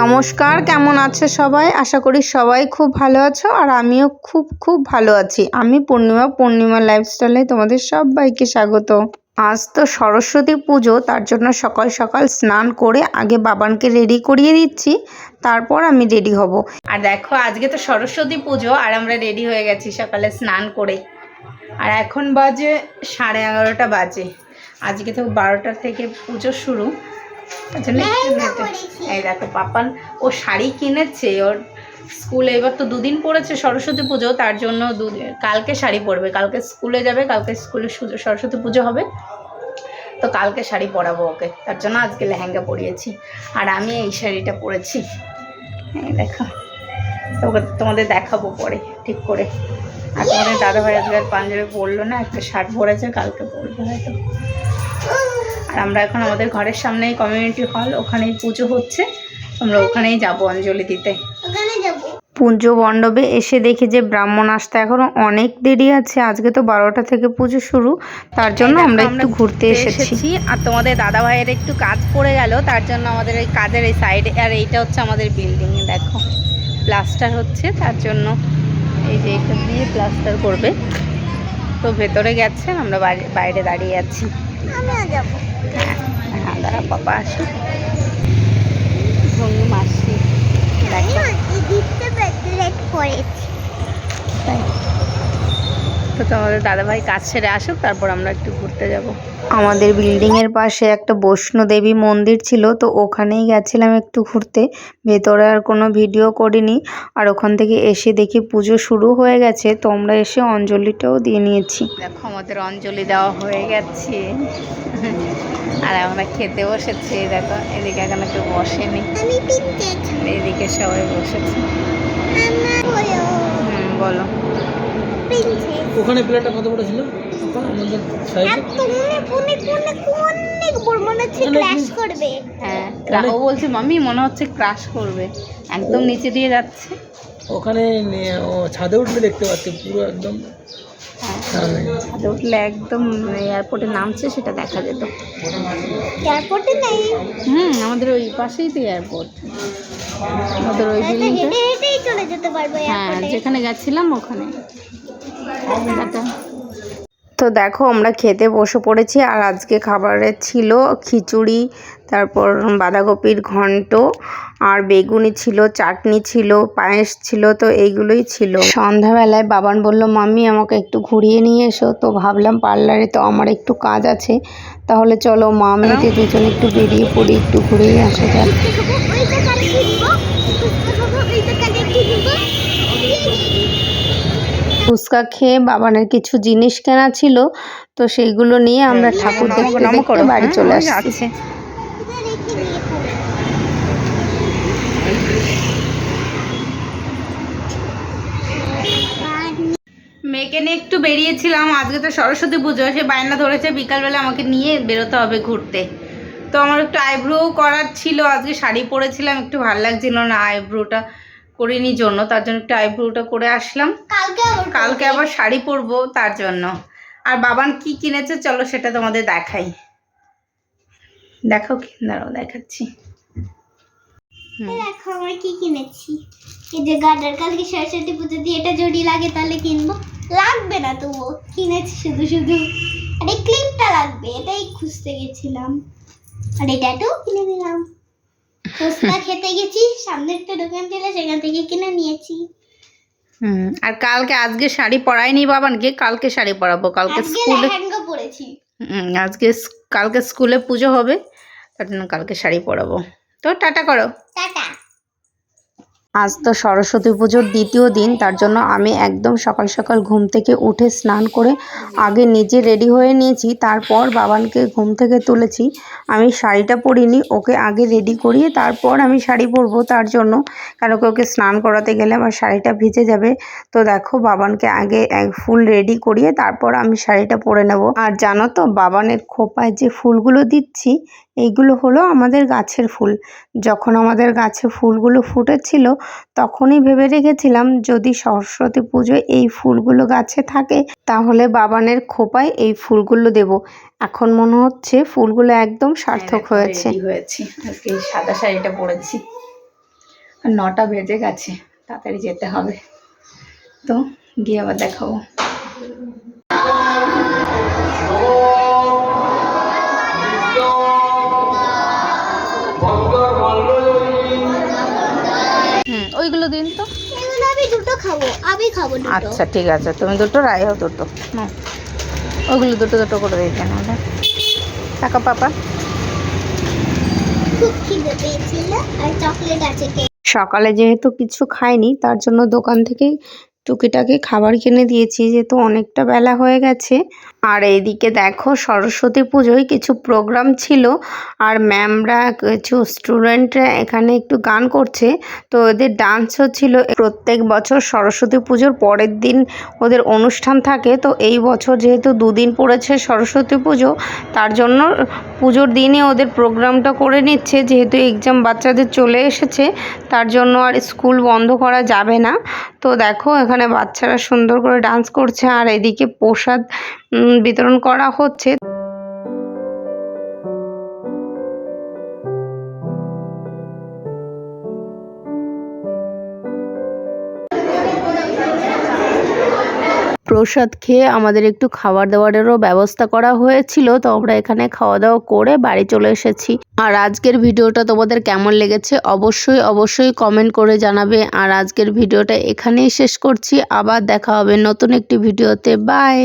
নমস্কার, কেমন আছে সবাই? আশা করি সবাই খুব ভালো আছো আর আমিও খুব খুব ভালো আছি। আমি পূর্ণিমা পূর্ণিমা লাইফস্টাইলে তোমাদের সবাইকে স্বাগত। আজ তো সরস্বতী পুজো, তার জন্য সকাল সকাল স্নান করে আগে বাবানকে রেডি করিয়ে দিচ্ছি, তারপর আমি রেডি হব। আর দেখো, আজকে তো সরস্বতী পুজো, আর আমরা রেডি হয়ে গেছি সকালে স্নান করে। আর এখন বাজে সাড়ে এগারোটা বাজে। আজকে তো বারোটা থেকে পুজো শুরু। এই দেখো পাপান ও শাড়ি কিনেছে ওর স্কুলে এবার তো দুদিন পড়েছে সরস্বতী পুজো তার জন্য দুদিন কালকে শাড়ি পরবে। কালকে স্কুলে যাবে কালকে স্কুলে সরস্বতী পুজো হবে। তো কালকে শাড়ি পরাবো ওকে তার জন্য আজকে লেহেঙ্গা পরিয়েছি। আর আমি এই শাড়িটা পরেছি। এই দেখো তোকে তোমাদের দেখাবো পরে ঠিক করে। আর তোমাদের দাদাভাই আজকে পাঞ্জাবি পরলো না একটা শার্ট পরেছে কালকে পরবে হয়তো। আর আমরা এখন আমাদের ঘরের সামনেই কমিউনিটি হল ওখানেই পুজো হচ্ছে। আমরা ওখানেই যাব অঞ্জলি দিতে। পুজো মণ্ডপে এসে দেখি যে ব্রাহ্মণ আসতে এখনও অনেক দেরি আছে। আজকে তো বারোটা থেকে পুজো শুরু। তার জন্য আমরা একটু ঘুরতে এসেছি। আর তোমাদের দাদা ভাইয়ের একটু কাজ পড়ে গেল। তার জন্য আমাদের এই কাজের এই সাইডে আর এইটা হচ্ছে আমাদের বিল্ডিং দেখো। প্লাস্টার হচ্ছে। তার জন্য এই যে এটা দিয়ে প্লাস্টার করবে। তো ভেতরে গেছে আমরা বাইরে বাইরে দাঁড়িয়ে আছি। হ্যাঁ হ্যাঁ দাঁড়া পাপা আসো ভঙ্গি মাসি দেখো ব্রেসলেট তাই। তো তোমাদের দাদাভাই কাজ সেরে আসুক তারপর আমরা একটু ঘুরতে যাব। আমাদের বিল্ডিংয়ের পাশে একটা বৈষ্ণোদেবী মন্দির ছিল তো ওখানেই গেছিলাম একটু ঘুরতে। ভেতরে আর কোনো ভিডিও করিনি আর ওখান থেকে এসে দেখি পুজো শুরু হয়ে গেছে তো আমরা এসে অঞ্জলিটাও দিয়ে নিয়েছি। দেখো আমাদের অঞ্জলি দেওয়া হয়ে গেছে। আর আমরা খেতে বসেছি দেখো এদিকে এখনও কেউ বসেনি। এদিকে সবাই বসেছে আমার হলো হুম বলো প্রিন্সেস ওখানে প্লেটটা কত বড় ছিল? আমাদের মনে করবে। হ্যাঁ ও বলছে মামি মনে হচ্ছে ক্রাশ করবে। একদম নিচে দিয়ে যাচ্ছে। ওখানে ও ছাদে উঠলে দেখতে পাচ্ছি পুরো একদম হ্যাঁ ছাদে। উঠলে একদম এয়ারপোর্টে নামছে সেটা দেখা যেত। এয়ারপোর্টে নেই। হুম আমাদের ওই পাশেই তো এয়ারপোর্ট আমাদের ওই বিল্ডিংটা চলে যেতে পারব হ্যাঁ যেখানে গেছিলাম ওখানে। তো দেখো, আমরা খেতে বসে পড়েছি আর আজকে খাবারে ছিল খিচুড়ি, তারপর বাঁধাকপির ঘন্ট আর বেগুনি ছিল, চাটনি ছিল, পায়েস ছিল, তো এইগুলোই ছিল। সন্ধ্যাবেলায় বাবান বলল, মাম্মি, আমাকে একটু ঘুরিয়ে নিয়ে এসো। তো ভাবলাম, পার্লারে তো আমার একটু কাজ আছে। তাহলে চলো মা মেয়েতে দুজন একটু বেরিয়ে পড়ি, একটু ঘুরেই আসা যাক। ফুচকা খেয়ে বাবানের কিছু জিনিস কেনা ছিল তো সেইগুলো নিয়ে আমরা ঠাকুর দেখতে দেখতে বাড়ি চলে আসছি। মেয়েকে নিয়ে একটু বেরিয়েছিলাম আজকে তো সরস্বতী পুজো সে বায়না ধরেছে বিকালবেলা আমাকে নিয়ে বেরোতে হবে ঘুরতে। তো আমার একটু আইব্রো করার ছিল আজকে শাড়ি পরেছিলাম একটু ভালো লাগছিল না আইব্রোটা করিনি জন্য তার জন্য একটু আইব্রোটা করে আসলাম। কালকে আবার কালকে আবার শাড়ি পরবো তার জন্য। আর বাবান কি কিনেছে চলো সেটা তোমাদের দেখাই। দেখো কি দাঁড়াও দেখাচ্ছি। দেখো আমরা কি কিনেছি। এই যে গার্ডার কালকে সরস্বতী পুজো দিয়ে এটা যদি লাগে তাহলে কিনবো। লাগবে না তবুও কিনেছি শুধু শুধু। আর এই ক্লিপটা লাগবে এটাই খুঁজতে গেছিলাম। আর কিনে নিলাম। ফুচকা খেতে গেছি সামনে একটা দোকান ছিল সেখান থেকে কিনে নিয়েছি। হুম আর কালকে আজকে শাড়ি পরাইনি বাবানকে কালকে শাড়ি পরাবো? কালকে স্কুলে পরেছি। হুম, আজকে কালকে স্কুলে পুজো হবে তার জন্য কালকে শাড়ি পরাবো। তো টাটা করো। টাটা। আজ তো সরস্বতী পুজোর দ্বিতীয় দিন, তার জন্য আমি একদম সকাল সকাল ঘুম থেকে উঠে স্নান করে আগে নিজে রেডি হয়ে নিয়েছি, তারপর বাবানকে ঘুম থেকে তুলেছি। আমি শাড়িটা পরিনি, ওকে আগে রেডি করিয়ে তারপর আমি শাড়ি পরবো তার জন্য। কারণ ওকে স্নান করাতে গেলে আমার শাড়িটা ভিজে যাবে। তো দেখো, বাবানকে আগে এক ফুল রেডি করিয়ে তারপর আমি শাড়িটা পরে নেব। আর জানো তো, বাবানের খোপায় যে ফুলগুলো দিচ্ছি এইগুলো হলো আমাদের গাছের ফুল। যখন আমাদের গাছে ফুলগুলো ফুটেছিল তখনই ভেবে রেখেছিলাম যদি সরস্বতী পুজোয় এই ফুলগুলো গাছে থাকে তাহলে বাবানের খোপায় এই ফুলগুলো দেব। এখন মনে হচ্ছে ফুলগুলো একদম সার্থক হয়েছে। হয়েছি। আজকে সাদা শাড়িটা পরেছি। আর নটা বেজে গেছে তাড়াতাড়ি যেতে হবে। তো গিয়ে আবার দেখাবো। ওইগুলো দিন তো। এগুলো আমি দুটো খাব আমি খাব দুটো। আচ্ছা ঠিক আছে। তুমি দুটো রায়ও দুটো। নাও। ওইগুলো দুটো দুটো করে দিতে নাহলে টাকা পাপা? খুব খিদে পেয়েছিল আর চকলেট আছে সকালে যেহেতু কিছু খাইনি তার জন্য দোকান থেকেই টুকিটাকি খাবার কিনে দিয়েছি যেহেতু অনেকটা বেলা হয়ে গেছে। আর এইদিকে দেখো সরস্বতী পুজোয় কিছু প্রোগ্রাম ছিল আর ম্যামরা কিছু স্টুডেন্টরা এখানে একটু গান করছে। তো ওদের ডান্সও ছিল। প্রত্যেক বছর সরস্বতী পুজোর পরের দিন ওদের অনুষ্ঠান থাকে। তো এই বছর যেহেতু দুদিন পড়েছে সরস্বতী পুজো, তার জন্য পুজোর দিনে ওদের প্রোগ্রামটা করে নিচ্ছে। যেহেতু এক্সাম বাচ্চাদের চলে এসেছে, তার জন্য আর স্কুল বন্ধ করা যাবে না। তো দেখো এখানে বাচ্চারা সুন্দর করে ডান্স করছে। আর এদিকে প্রসাদ বিতরণ করা হচ্ছে। প্রসাদ খেয়ে আমাদের একটু খাবার দাবারেরও ব্যবস্থা করা হয়েছিল, তো আমরা এখানে খাওয়া দাওয়া করে বাড়ি চলে এসেছি। আর আজকের ভিডিওটা তোমাদের কেমন লেগেছে অবশ্যই অবশ্যই কমেন্ট করে জানাবে। আর আজকের ভিডিওটা এখানেই শেষ করছি। আবার দেখা হবে নতুন একটি ভিডিওতে। বাই